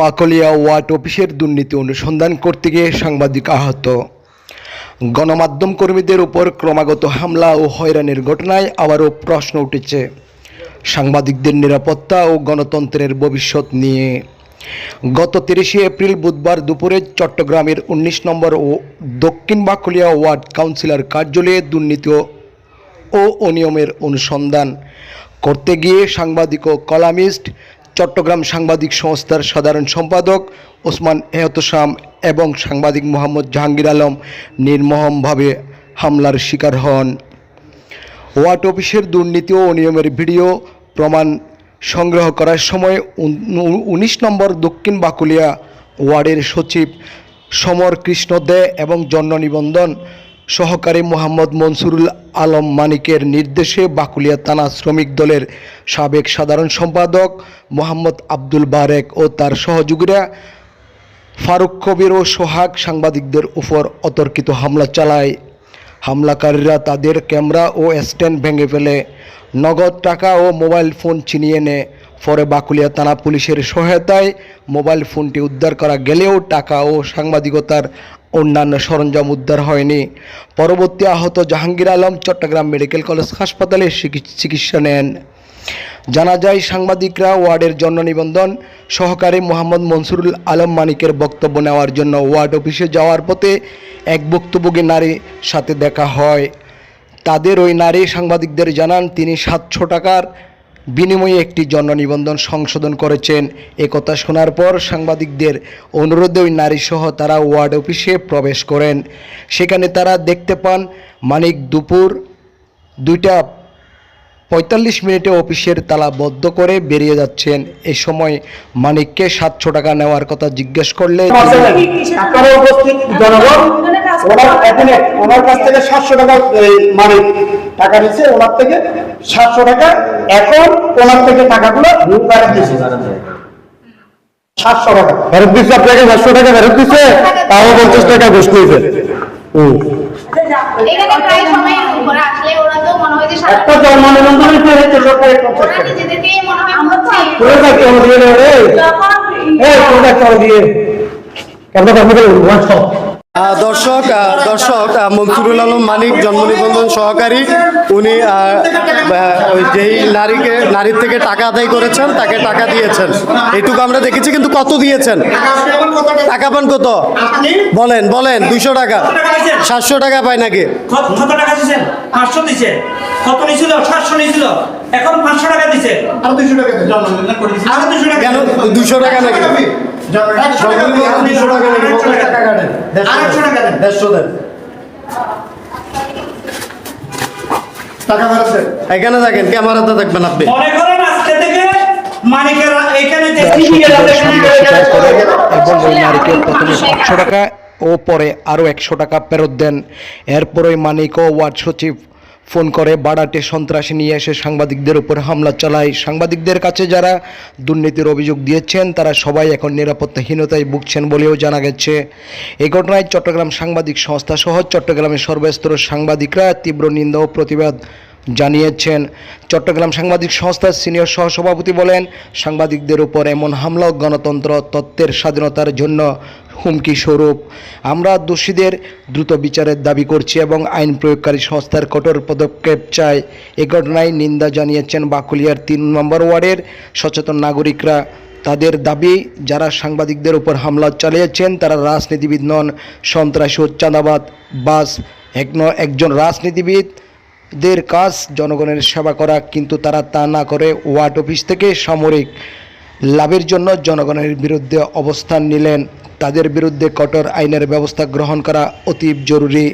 Bakalia word অফিসের দুর্নীতি অনুসন্ধান করতে গিয়ে সাংবাদিক আহত। গণমাধ্যম কর্মীদের উপর ক্রমাগত হামলা ও হয়রানির ঘটনায় আবারও প্রশ্ন উঠেছে। সাংবাদিকদের নিরাপত্তা ও গণতন্ত্রের ভবিষ্যৎ নিয়ে। গত তিরিশে এপ্রিল বুধবার দুপুরে চট্টগ্রামের উনিশ নম্বর ও দক্ষিণ বাকলিয়া ওয়ার্ড কাউন্সিলর কার্যালয়ে দুর্নীতি ও অনিয়মের অনুসন্ধান করতে গিয়ে সাংবাদিক ও কলামিস্ট চট্টগ্রাম সাংবাদিক সংস্থার সাধারণ সম্পাদক ওসমান এহতসাম এবং সাংবাদিক মোহাম্মদ জাহাঙ্গীর আলম নির্মমভাবে হামলার শিকার হন। ওয়ার্ড অফিসের দুর্নীতি ও অনিয়মের ভিডিও প্রমাণ সংগ্রহ করার সময় উনিশ নম্বর দক্ষিণ বাকুলিয়া ওয়ার্ডের সচিব সমর কৃষ্ণ দে এবং জন্ম নিবন্ধন সহকারী মোহাম্মদ মনসুরুল আলম মানিকের নির্দেশে বাকুলিয়া থানা শ্রমিক দলের সাবেক সাধারণ সম্পাদক মোহাম্মদ আব্দুল বারেক ও তার সহযোগীরা ফারুক কবির ও সোহাগ সাংবাদিকদের উপর অতর্কিত হামলা চালায়। হামলাকারীরা তাদের ক্যামেরা ও স্ট্যান্ড ভেঙে ফেলে। নগদ টাকা ও মোবাইল ফোন ছিনিয়ে নেয় পরে বাকুলিয়া থানা পুলিশের সহায়তায় মোবাইল ফোনটি উদ্ধার করা গেলেও টাকা ও সাংবাদিকতার অন্যান্য সরঞ্জাম উদ্ধার হয়নি। পরবর্তী আহত জাহাঙ্গীর আলম চট্টগ্রাম মেডিকেল কলেজ হাসপাতালে চিকিৎসা নেন। জানা যায়, সাংবাদিকরা ওয়ার্ডের জন্য নিবন্ধন সহকারী মোহাম্মদ মনসুরুল আলম মানিকের বক্তব্য নেওয়ার জন্য ওয়ার্ড অফিসে যাওয়ার পথে এক ভুক্তভোগী নারীর সাথে দেখা হয়। তাদের ওই নারী সাংবাদিকদের জানান, তিনি সাতশো টাকার বিনিময়ে একটি জন্ম নিবন্ধন সংশোধন করেছেন। একথা শোনার পর সাংবাদিকদের অনুরোধে ওই নারীসহ তারা ওয়ার্ড অফিসে প্রবেশ করেন। সেখানে তারা দেখতে পান মানিক দুপুর দুইটা পঁয়তাল্লিশ মিনিটে অফিসের তালা বদ্ধ করে বেরিয়ে যাচ্ছেন। এ সময় মানিককে সাতশো টাকা নেওয়ার কথা জিজ্ঞেস করলে ওনার এখানে ওনার কাছ থেকে সাতশো টাকা মানে টাকা নিচ্ছে ওনার থেকে সাতশো টাকা এখন ওনার থেকে টাকাগুলো ফেরত দিচ্ছে সাতশো টাকা ফেরত দিচ্ছে আপনাকে চারশো টাকা ফেরত দিচ্ছে তাও পঞ্চাশ টাকা ঘুষ নিয়েছে এখানে প্রায় সময় উপরে আসলে ওরা তো মনে হয় যে সারা- একটা জন্ম নিবন্ধনের পঞ্চাশ টাকা মনে হয় দিয়ে রে দর্শক দর্শক মনসুরুল আলম মানিক জন্ম নিবন্ধন সহকারী উনি যেই নারীকে নারীর থেকে টাকা আদায় করেছেন তাকে টাকা দিয়েছেন। এইটুকু আমরা দেখেছি কিন্তু কত দিয়েছেন? টাকা পান কত? বলেন বলেন দুইশো টাকা। সাতশো টাকা পায় নাকি? কত কত টাকা দিছেন পাঁচশো দিছে কত নিছিল সাতশো নিছিল এখন পাঁচশো টাকা দিছে আর দুশো টাকা দে, জন্ম নিবন্ধন করে দিছি। আরও দুশো টাকা কেন? দুশো টাকা নাকি? এখানে থাকেন ক্যামেরাতে থাকবেন আপনি। মনে করেন আজকে থেকে মানিকের এখানে প্রথমে টাকা ও পরে আরও একশো টাকা ফেরত দেন। এরপরে ওই মানিক ও ওয়ার্ড সচিব ফোন করে বাড়াটে সন্ত্রাসী নিয়ে এসে সাংবাদিকদের উপর হামলা চালায়। সাংবাদিকদের কাছে যারা দুর্নীতির অভিযোগ দিয়েছেন, তারা সবাই এখন নিরাপত্তাহীনতায় ভুগছেন বলেও জানা গেছে। এই ঘটনায় চট্টগ্রাম সাংবাদিক সংস্থা সহ চট্টগ্রামের সর্বস্তর সাংবাদিকরা তীব্র নিন্দা ও প্রতিবাদ জানিয়েছেন। চট্টগ্রাম সাংবাদিক সংস্থার সিনিয়র সহসভাপতি বলেন, সাংবাদিকদের উপর এমন হামলা গণতন্ত্র তত্ত্বের স্বাধীনতার জন্য হুমকি স্বরূপ। আমরা দোষীদের দ্রুত বিচারের দাবি করছি এবং আইন প্রয়োগকারী সংস্থার কঠোর পদক্ষেপ চাই। এ ঘটনায় নিন্দা জানিয়েছেন বাকুলিয়ার তিন নম্বর ওয়ার্ডের সচেতন নাগরিকরা। তাদের দাবি, যারা সাংবাদিকদের উপর হামলা চালিয়েছেন, তারা রাজনীতিবিদ নন, সন্ত্রাসী ও চাঁদাবাদ, বাস একজন রাজনীতিবিদ দের কাজ জনগণের সেবা করা, কিন্তু তারা তা না করে ওয়ার্ড অফিস থেকে সামরিক লাভের জন্য জনগণের বিরুদ্ধে অবস্থান নিলেন। তাদের বিরুদ্ধে কঠোর আইনের ব্যবস্থা গ্রহণ করা অতীব জরুরি।